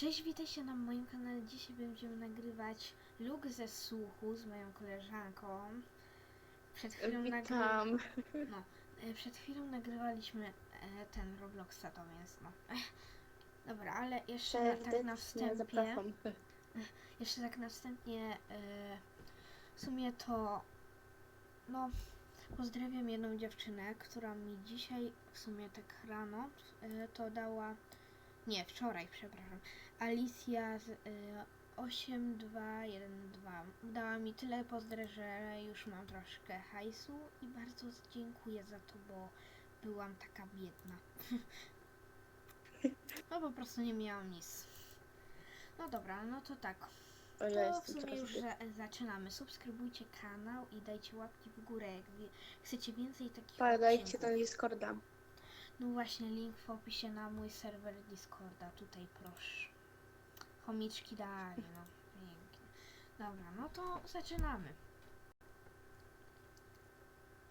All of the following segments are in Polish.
Cześć, witajcie na moim kanale. Dzisiaj będziemy nagrywać luk ze słuchu z moją koleżanką. Przed chwilą, nagry... Witam. no, e, przed chwilą nagrywaliśmy e, ten Robloxa, to więc no. Dobra, ale jeszcze na, tak na wstępie, jeszcze tak na wstępie, w sumie to, no, pozdrawiam jedną dziewczynę, która mi dzisiaj, w sumie tak rano, e, to dała, nie, wczoraj, przepraszam, Alicja z y, 8212 dała mi tyle pozdrow, że już mam troszkę hajsu i bardzo dziękuję za to, bo byłam taka biedna. no po prostu nie miałam nic. No dobra, no to tak. Ja To w sumie już za, zaczynamy. Subskrybujcie kanał i dajcie łapki w górę, jak chcecie więcej takich Padajcie odcinków. na Discorda. No właśnie, link w opisie na mój serwer Discorda. Tutaj proszę. Chomiczki dali, no. Pięknie. Dobra, no to zaczynamy.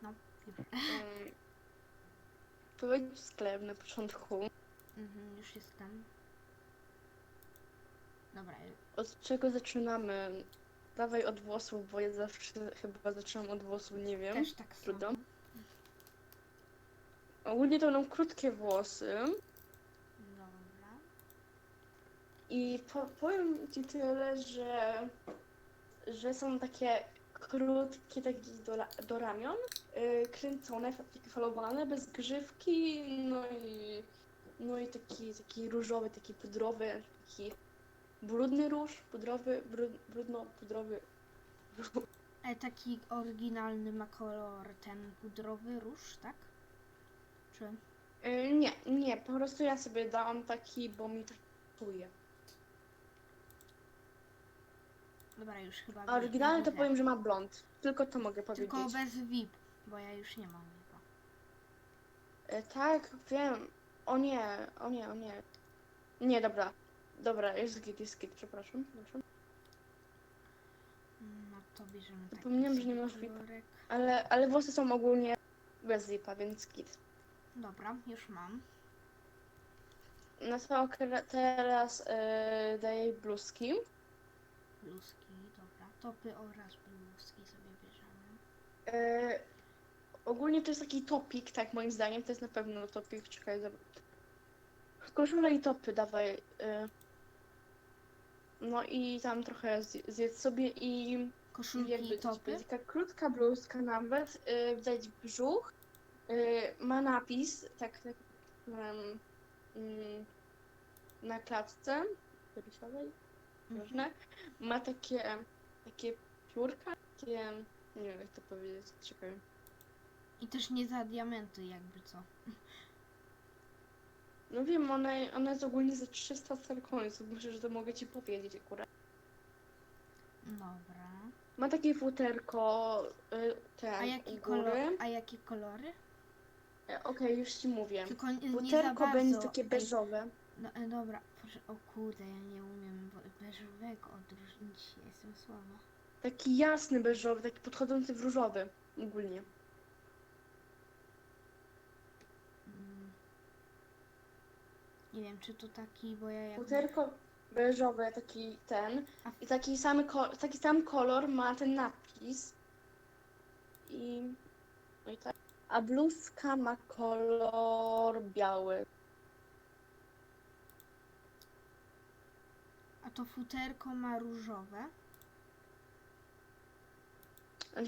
No, już, Um, Powiedzieć sklep na początku. mhm, już jestem. Dobra, Od czego zaczynamy? Dawaj od włosów, bo ja zawsze chyba zaczynam od włosów, nie wiem. też tak samo. trudno. Ogólnie to mam krótkie włosy Dobra. i po, powiem ci tyle, że, że są takie krótkie, takie do, ra- do ramion, yy, kręcone, falowane, bez grzywki, no i, no i taki, taki różowy, taki pudrowy, taki brudny róż, pudrowy, brud, brudno-pudrowy róż. Ale taki oryginalny ma kolor ten pudrowy róż, tak? Czy? Yy, nie, nie, po prostu ja sobie dałam taki, bo mi tak czuje. Dobra, już chyba A oryginalny to powiem, że ma blond. Tylko to mogę powiedzieć. Tylko bez VIP, bo ja już nie mam VIP. E, tak, wiem. O nie, o nie, o nie. Nie, dobra. Dobra, jest git, jest git, przepraszam. przepraszam. No to bierzemy taki Zapomniałam, że nie masz VIP-a. kolorek. Ale, ale włosy są ogólnie bez zipa, więc git. Dobra, już mam. No to teraz e, daję bluzki. Bluzki, dobra. Topy oraz bluzki sobie bierzemy. E, ogólnie to jest taki topik, tak moim zdaniem. To jest na pewno topik. Czekaj, zobacz. Koszule i topy dawaj. E, no i tam trochę zje- zjedz sobie i Koszulki i to topy. Taka krótka bluzka nawet, y, widać brzuch, ma napis, tak, tak um, na klatce piersiowej, Mhm. różne, ma takie, takie piórka, takie, nie wiem jak to powiedzieć, czekaj. I też nie za diamenty, jakby co. No wiem, ona, ona jest ogólnie za 300 serkońców, myślę, że to mogę ci powiedzieć akurat. Dobra. Ma takie futerko, y, ten, A u jaki góry. kolor? A jakie kolory? E, Okej, już ci mówię. Tylko nie, nie za Futerko bardzo. będzie takie Ej, beżowe. No, e, dobra, proszę, o kurde, ja nie umiem beżowego odróżnić, jestem słaba. Taki jasny beżowy, taki podchodzący w różowy ogólnie. Mm. Nie wiem, czy to taki, bo ja jak... Futerko beżowe, taki ten. A- I taki, samy ko- taki sam kolor ma ten napis. I... No i tak. A bluzka ma kolor biały. A to futerko ma różowe.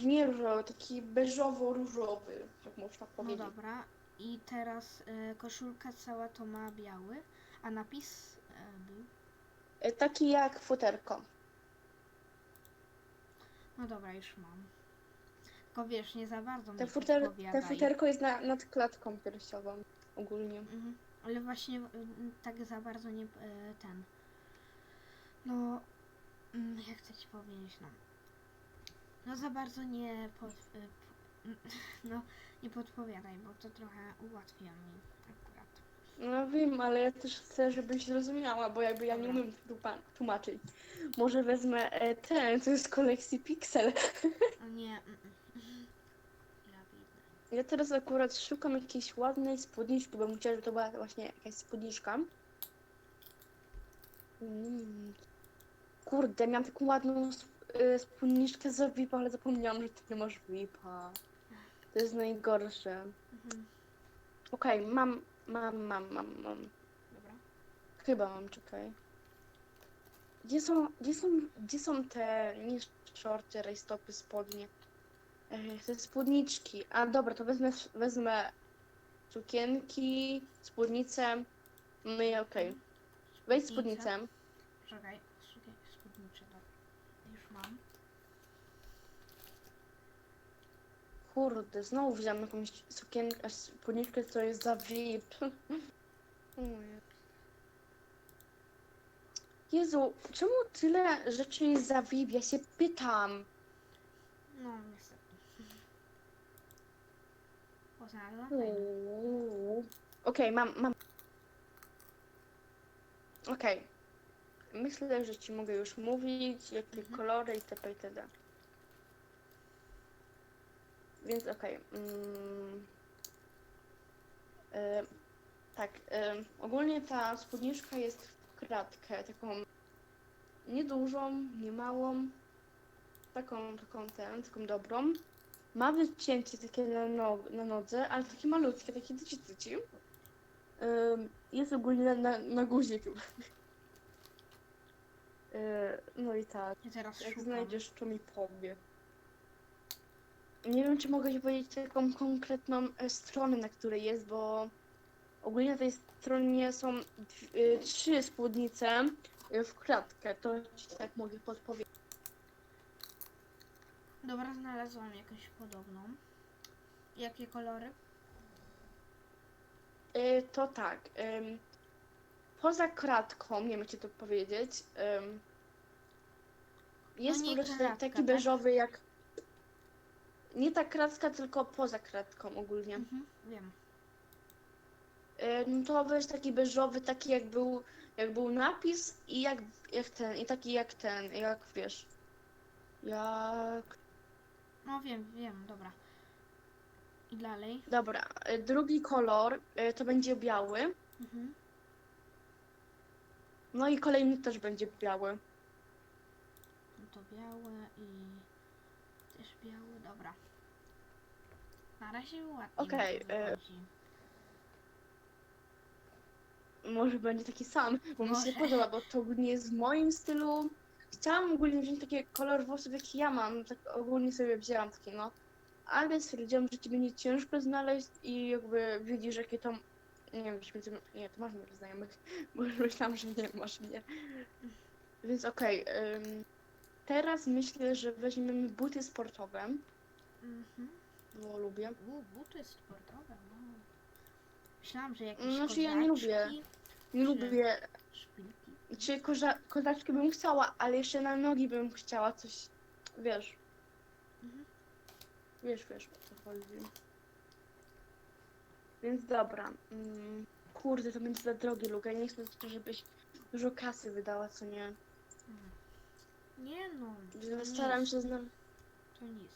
Nie różowy, taki beżowo-różowy, jak można No powiedzieć. dobra. I teraz e, koszulka cała to ma biały, a napis e, był. E, Taki jak futerko. No dobra, już mam. Tylko wiesz, nie za bardzo Te, mi futer- podpowiadaj. te futerko jest na, nad klatką piersiową ogólnie. Mhm. Ale właśnie tak za bardzo nie e, ten. No, mm, jak chcę ci powiedzieć, no. No za bardzo nie pod, e, p- no, nie podpowiadaj, bo to trochę ułatwia mi akurat. No wiem, ale ja też chcę, żebyś zrozumiała, bo jakby ja nie umiem tłumaczyć. Może wezmę e, ten, co jest z kolekcji Pixel. O nie, mm, mm. Ja teraz akurat szukam jakiejś ładnej spódniczki, bo bym chciała, żeby to była właśnie jakaś spódniczka. Mm. Kurde, miałam taką ładną y, spódniczkę za VIP, ale zapomniałam, że ty nie masz VIPa. To jest najgorsze. Mhm. Okej, mam, mam, mam, mam, mam. Dobra. Chyba mam, czekaj. Gdzie są, gdzie są, gdzie są te nie shorty, rajstopy, spodnie? Te spódniczki. A dobra, to wezmę, wezmę sukienki, spódnicę. No i okej. Weź Spódnicę. spódnicę. Czekaj, szukaj spódnicze, dobra. Już mam. Kurde, znowu wziąłem jakąś sukienkę, spódniczkę, co jest za VIP. Jezu. Czemu tyle rzeczy jest za VIP? Ja się pytam. No, niestety. Poznalazłam? Fajne. Uuu. Okej, mam, mam. Okej. Myślę, że ci mogę już mówić, jakie Mhm. kolory itp. itd. Więc okej. Mm. E, tak, e, ogólnie ta spódniczka jest w kratkę, taką niedużą, niemałą, taką, taką taką dobrą. Ma wycięcie takie na, no, na nodze, ale takie malutkie, takie tyci. Ym, Jest ogólnie na, na, na guzik. Yy, No i tak, Ja teraz jak szukam. znajdziesz, to mi powie. Nie wiem, czy mogę ci powiedzieć taką konkretną e, stronę, na której jest, bo ogólnie na tej stronie są dw- y, trzy spódnice y, w kratkę. To ci tak mogę podpowiedzieć. Dobra, znalazłam jakąś podobną. Jakie kolory? Y, To tak. ym, Poza kratką, nie wiem, czy to powiedzieć. ym, Jest nie po prostu kratka, taki tak? beżowy jak. Nie ta kratka, tylko poza kratką ogólnie. Mhm, wiem. Y, No to weź taki beżowy, taki jak był, jak był napis i jak, jak ten, i taki jak ten, jak wiesz. Jak. No wiem, wiem, dobra. I dalej. Dobra, y, drugi kolor y, to będzie biały. Mhm. No i kolejny też będzie biały. No to białe i też białe, dobra. Na razie ładnie. Okej, mi to e, wychodzi. Może będzie taki sam, bo mi się podoba, bo to ogólnie jest w moim stylu. Chciałam ogólnie wziąć taki kolor włosów, jaki ja mam, tak ogólnie sobie wzięłam taki, no. Ale stwierdziłam, że ci będzie ciężko znaleźć i jakby widzisz, jakie to... Nie wiem, czy będzie... Nie, to masz moich znajomych, bo już myślałam, że nie masz mnie. Więc okej, ym, teraz myślę, że weźmiemy buty sportowe, Mhm. bo lubię. U, buty sportowe, no. Myślałam, że jakieś Znaczy, ja nie lubię. Nie lubię Szpilki. Czy koza kozaczki bym chciała, ale jeszcze na nogi bym chciała coś, wiesz, Mhm. wiesz, wiesz o co chodzi. Więc dobra. Mm, kurde, to będzie za drogie, Luka. Nie chcę, żebyś dużo kasy wydała, co nie. Mhm. Nie no, nic, Staram się znam. to nic.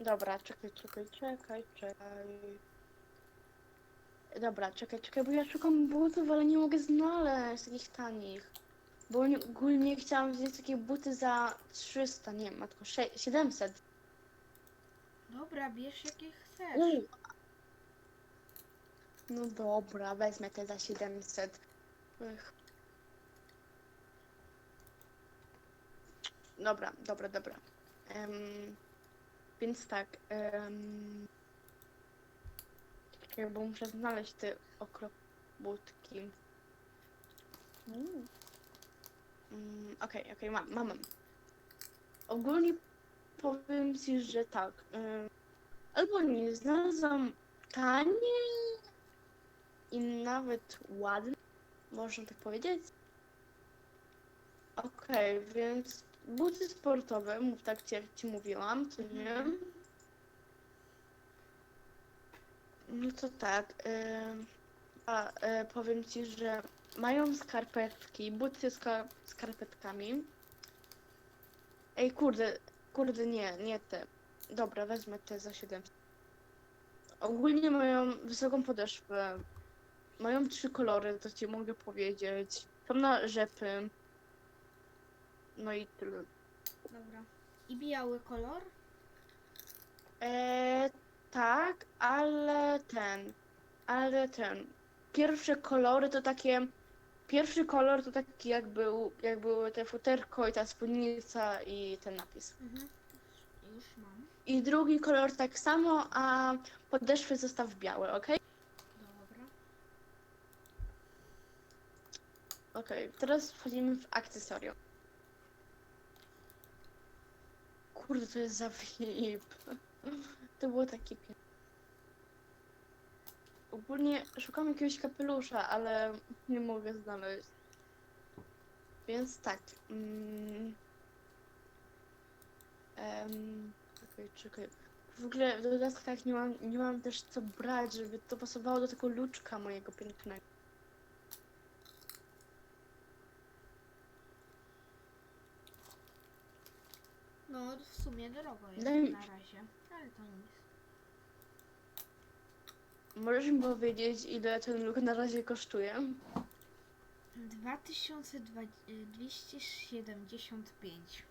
Dobra, czekaj, czekaj, czekaj, czekaj. Dobra, czekaj, czekaj, bo ja szukam butów, ale nie mogę znaleźć takich tanich. Bo nie- ogólnie chciałam wziąć takie buty za 300, nie wiem, matko, sze- 700. Dobra, bierz jakie chcesz. U. No dobra, wezmę te za 700. Ech. Dobra, dobra, dobra. Em, więc tak. Um, czekaj, bo muszę znaleźć te okrobutki. Mm. Mm, Okej, okej, mam, mam, mam. Ogólnie powiem ci, że tak. albo nie znalazłam taniej i nawet ładne, można tak powiedzieć. Okej, więc buty sportowe, tak jak ci mówiłam, co nie? Mhm. No to tak. a e, powiem ci, że mają skarpetki, buty z ka- skarpetkami. Ej, kurde, kurde, nie, nie te. Dobra, wezmę te za 700. Ogólnie mają wysoką podeszwę. mają trzy kolory, to ci mogę powiedzieć. Są na rzepy. No i tyle. Dobra. I biały kolor? Eee, tak, ale ten, ale ten. Pierwsze kolory to takie. Pierwszy kolor to taki jak był, jak były te futerko i ta spódnica i ten napis. Mhm. Już mam. I drugi kolor tak samo, a podeszwy zostaw białe, ok? Dobra. Okej, teraz wchodzimy w akcesoria. Kurde, to jest za VIP. To było takie piękne. Ogólnie szukam jakiegoś kapelusza, ale nie mogę znaleźć. Więc tak. Mm, em, czekaj, czekaj. W ogóle w dodatkach nie mam, nie mam też co brać, żeby to pasowało do tego luczka mojego pięknego. No, w sumie drogo jest Daj mi- na razie, ale to nic. Możesz mi powiedzieć, ile ten look na razie kosztuje? 2275.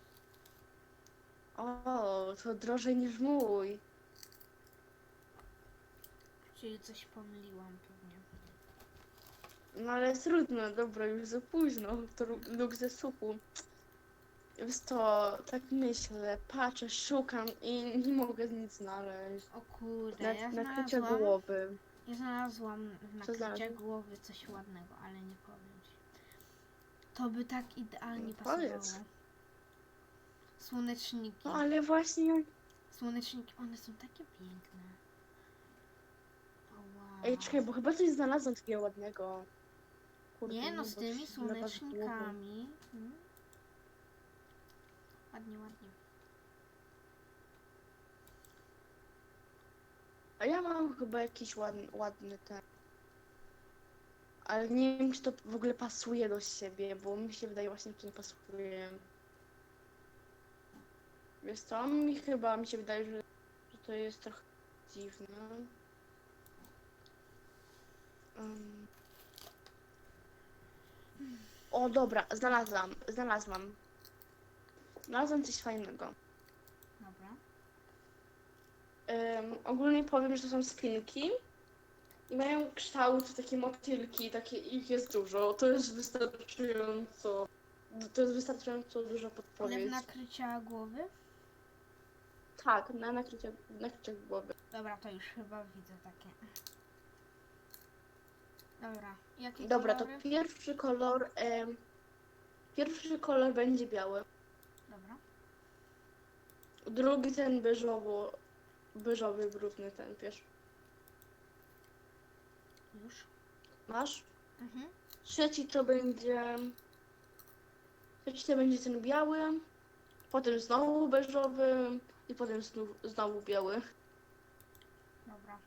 O, to drożej niż mój. Czyli coś pomyliłam pewnie. No ale trudno, dobra, już za późno. To look ze supu. Więc to tak myślę, patrzę, szukam i nie mogę nic znaleźć. O kurde, Na, ja nakrycie znalazłam, głowy. ja znalazłam w znalazłeś? głowy coś ładnego, ale nie powiem ci. To by tak idealnie No powiedz. pasowało. Słoneczniki. No ale właśnie. Słoneczniki, one są takie piękne. O, wow. Ej, czekaj, bo chyba coś znalazłam takiego ładnego. Kurde, Nie no, z tymi głowy. słonecznikami. Mm. Ładnie, ładnie. A ja mam chyba jakiś ładny, ładny ten. Ale nie wiem, czy to w ogóle pasuje do siebie, bo mi się wydaje właśnie, że nie pasuje. Wiesz co, mi chyba, mi się wydaje, że, że to jest trochę dziwne. Um. O, dobra, znalazłam, znalazłam. Znalazłam coś fajnego. Dobra. Em, ogólnie powiem, że to są spinki i mają kształt takie motylki, takie ich jest dużo. To jest wystarczająco. To jest wystarczająco duża Ale podpowiedź. nakrycia głowy? Tak, na nakrycie, nakrycie głowy. Dobra, to już chyba widzę takie. Dobra, jakie Dobra, to kolory? pierwszy kolor. em, pierwszy kolor będzie biały. Dobra. Drugi ten beżowo, beżowy, brudny ten, wiesz. Już. Masz? Mhm. Trzeci to będzie. Trzeci to będzie ten biały. Potem znowu beżowy. I potem znów, znowu biały. Dobra.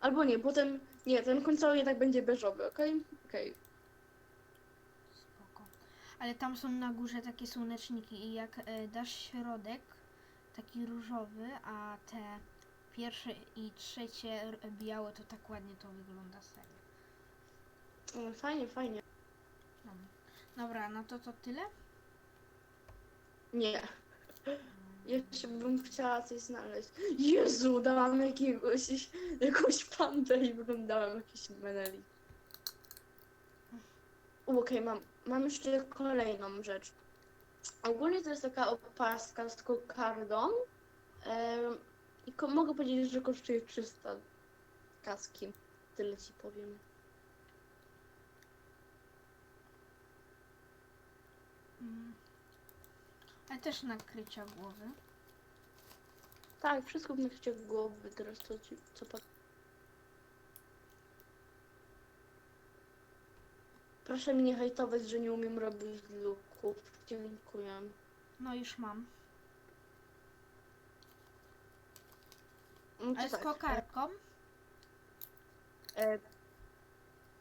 Albo nie, potem. Nie, ten końcowy jednak będzie beżowy, okej? Okej. Ale tam są na górze takie słoneczniki i jak e, dasz środek, taki różowy, a te pierwsze i trzecie białe, to tak ładnie to wygląda serio. Mm, Fajnie, fajnie. Dobra. No to to tyle? Nie. Jeszcze bym chciała coś znaleźć. Jezu, dałam jakiegoś, jakąś pandę i wyglądałam jakiś meneli. U, Okej, mam, mam jeszcze kolejną rzecz. Ogólnie to jest taka opaska z kokardą. I ko- mogę powiedzieć, że kosztuje 300 kaski. Tyle ci powiem. Mm. Ale też nakrycia głowy. Tak, wszystko w nakrycie głowy, teraz to ci, co. Proszę mnie nie hejtować, że nie umiem robić looków. Dziękuję. No już mam. No to Ale z tak, kokardką? E,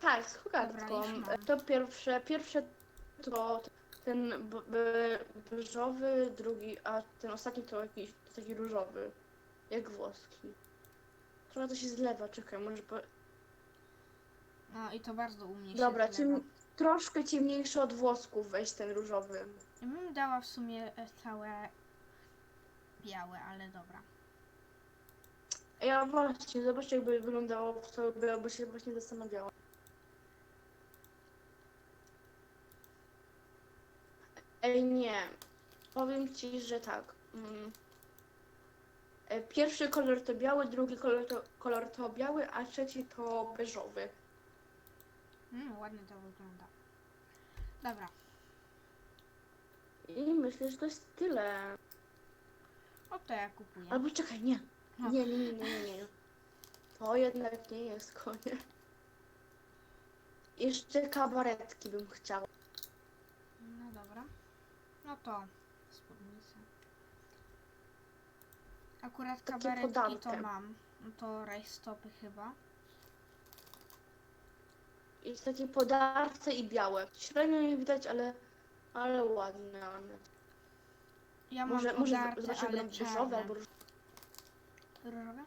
tak, z Dobra, kokardką. już mam. E, To pierwsze, pierwsze to ten b- b- beżowy, drugi, a ten ostatni to jakiś taki różowy. Jak włoski. Trochę to się zlewa, czekaj, może po... No i to bardzo u mnie Dobra, się zlewa. ciem, troszkę ciemniejszy od włosków weź ten różowy. Ja bym dała w sumie e, całe białe, ale dobra. Ja właśnie, zobaczcie jakby wyglądało w to, by, by się właśnie zastanawiała. Ej, nie. Powiem ci, że tak. Mm. E, Pierwszy kolor to biały, drugi kolor to, kolor to biały, a trzeci to beżowy. Mm, ładnie to wygląda. Dobra, I myślę, że to jest tyle. o to ja kupuję. Albo czekaj, nie. No. Nie, nie, nie, nie, nie. To jednak nie jest koniec. Jeszcze kabaretki bym chciała. No dobra. No to spódnicę. Akurat Takie kabaretki to mam. No to rajstopy chyba. Jest takie podarte i białe. Średnio nie widać, ale, ale ładne one. Ja mam Może, może podarte, zobaczymy, ale będą czarne. albo róż- Różowe?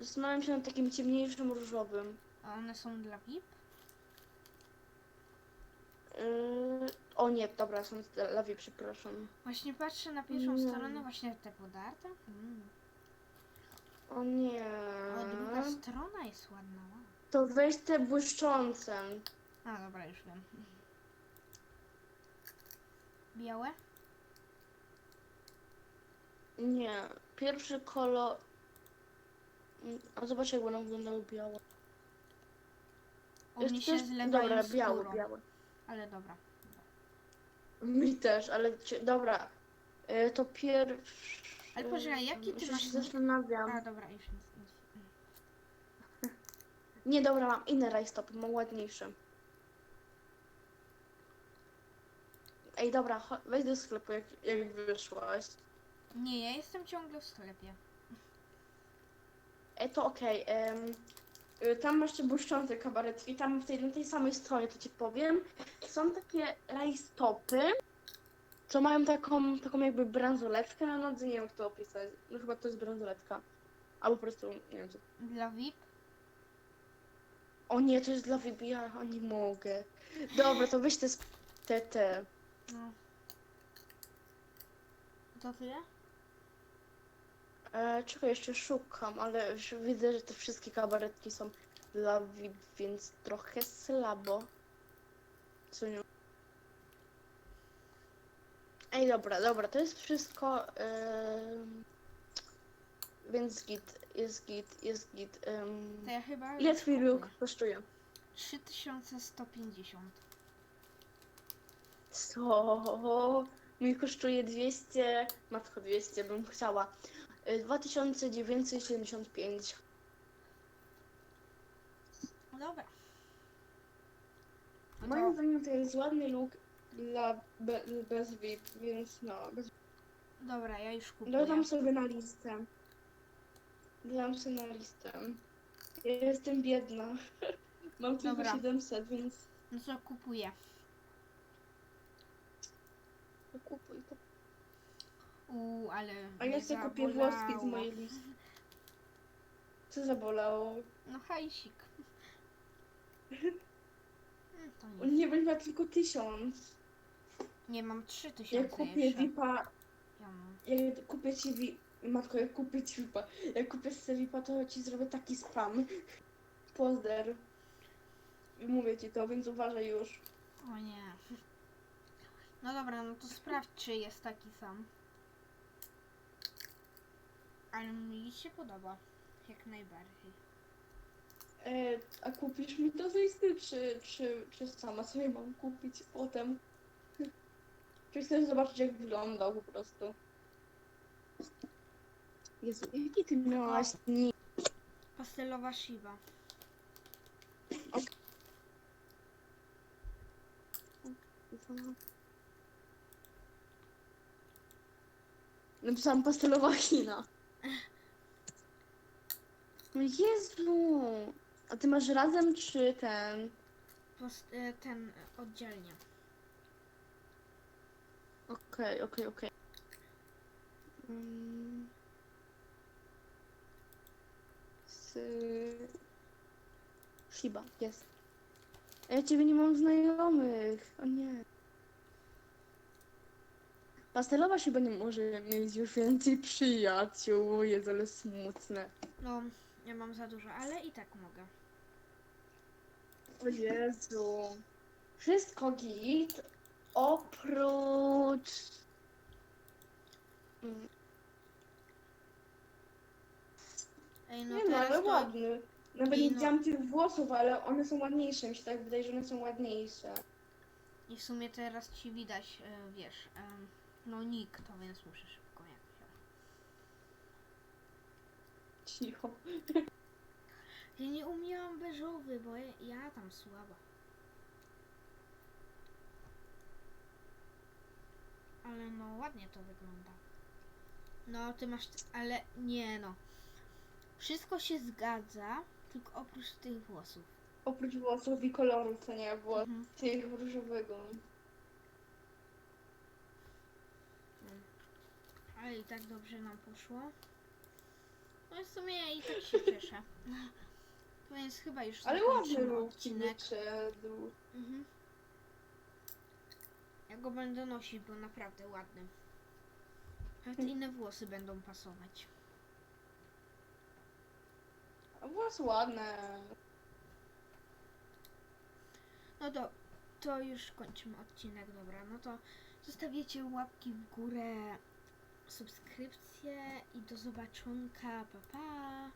Zastanawiam się nad takim ciemniejszym różowym. A one są dla VIP? Yy... O nie, dobra, są lawie, przepraszam. Właśnie patrzę na pierwszą Nie. stronę, właśnie te podarte. Mm. O nie. A druga strona jest ładna. Wow. To weź te błyszczące. A dobra, już wiem. Białe? Nie, pierwszy kolor. Mm, A zobacz, jak będą wyglądały białe. U mnie się też- zlewają Dobra, z białe, białe. Ale dobra. Mi też, ale cie- dobra. E, to pierwszy. Ale poczekaj, jaki ty Jeszcze masz się zastanawiam. A dobra, już nic. nic. Nie, dobra, mam inne rajstopy, mam ładniejsze. Ej, dobra, cho- wejdź do sklepu, jak, jak wyszłaś. Nie, ja jestem ciągle w sklepie. Ej, to okej. em, y, tam masz jeszcze błyszczące kabaretki, tam w tej, na tej samej stronie, to ci powiem. Są takie rajstopy, co mają taką, taką jakby bransoletkę na nodze, nie wiem jak to opisać. No chyba to jest bransoletka. Albo po prostu, nie wiem co. Dla VIP? O nie, to jest dla wybija, o nie mogę. Dobra, to weź te, sp- te, te. No. To tyle? E, czego jeszcze szukam, ale już widzę, że te wszystkie kabaretki są dla VIP, więc trochę słabo. Co nie? Ej, dobra, dobra, to jest wszystko. em, więc git, jest git, jest git. em. To ja chyba. ile twój look kosztuje? 3150. Co? Mi kosztuje 200, matko 200 bym chciała. Y, 2975. No dobra. No Moim zdaniem to jest ładny look dla be, bez VIP, więc no. Bez... dobra, ja już kupuję. Dodam sobie na listę. Dodam sobie na listę. Ja jestem biedna. Mam tylko Dobra. 700, więc No to kupuję. kupuj. kupuj. Uuu, ale. A ja mnie sobie kupię włoski z mojej listy. Co zabolało? No hajsik. Mm, To On nie. nie będzie miał tylko 1000. nie, mam 3000 Ja kupię jeszcze. VIPa Ja mam. Jak kupię ci wi... Matko, jak kupię ci VIPa, jak kupię sobie VIPa, to ci zrobię taki spam. Pozder. Mówię ci to, więc uważaj już. O nie. No dobra, no to sprawdź, czy jest taki sam. Ale mi się podoba. Jak najbardziej. E, a kupisz mi to z listy, czy, czy, czy sama sobie mam kupić potem? Czy chcesz zobaczyć, jak wyglądał po prostu? Jezu, jaki ty miałaś nick? Pastelowa Shiba. Napisałam pastelowa China. No Jezu! A ty masz razem, czy ten? Post, e, ten e, oddzielnie. Okej, okej, okej. Mm. Yy... Shiba, jest. A ja ciebie nie mam znajomych. O nie. Pastelowa Shiba nie może mieć już więcej przyjaciół. Jest ale smutne. No, ja mam za dużo, ale i tak mogę. O Jezu. Wszystko git, oprócz... Ej, no nie no, teraz ale to... ładny. Nawet Ej, nie no. widziałam tych włosów, ale one są ładniejsze. Mi się tak wydaje, że one są ładniejsze. I w sumie teraz ci widać, e, wiesz, no nick, to więc muszę szybko jakoś. Cicho. Ja nie umiałam beżowy, bo ja, ja tam słaba. Ale no ładnie to wygląda. No ty masz, ale nie no. Wszystko się zgadza, tylko oprócz tych włosów. Oprócz włosów i koloru, co nie było Mhm. tych różowego. Ale i tak dobrze nam poszło. No w sumie ja i tak się cieszę. To jest chyba już Ale ładny zakończymy ruch ci odcinek. wyszedł. Mhm. Ja go będę nosić, bo naprawdę ładny. Nawet Hmm. inne włosy będą pasować. A włosy ładne. No to, to już kończymy odcinek, dobra. No to zostawiecie łapki w górę, subskrypcje i do zobaczonka, pa pa!